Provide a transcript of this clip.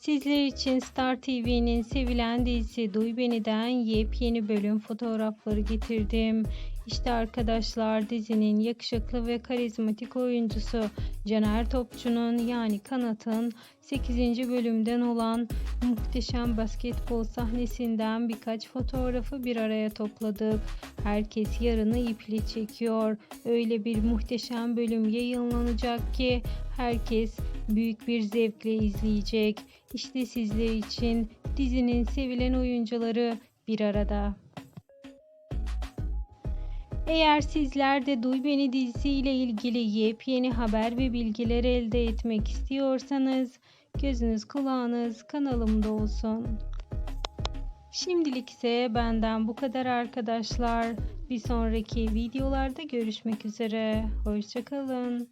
Sizler için Star TV'nin sevilen dizisi Duy Beni'den yepyeni bölüm fotoğrafları getirdim. İşte arkadaşlar dizinin yakışıklı ve karizmatik oyuncusu Caner Topçu'nun yani Kanat'ın 8. bölümden olan muhteşem basketbol sahnesinden birkaç fotoğrafı bir araya topladık. Herkes yarını iple çekiyor. Öyle bir muhteşem bölüm yayınlanacak ki herkes büyük bir zevkle izleyecek. İşte sizler için dizinin sevilen oyuncuları bir arada. Eğer sizler de Duy Beni dizisiyle ilgili yepyeni haber ve bilgiler elde etmek istiyorsanız gözünüz kulağınız kanalımda olsun. Şimdilik ise benden bu kadar arkadaşlar. Bir sonraki videolarda görüşmek üzere. Hoşçakalın.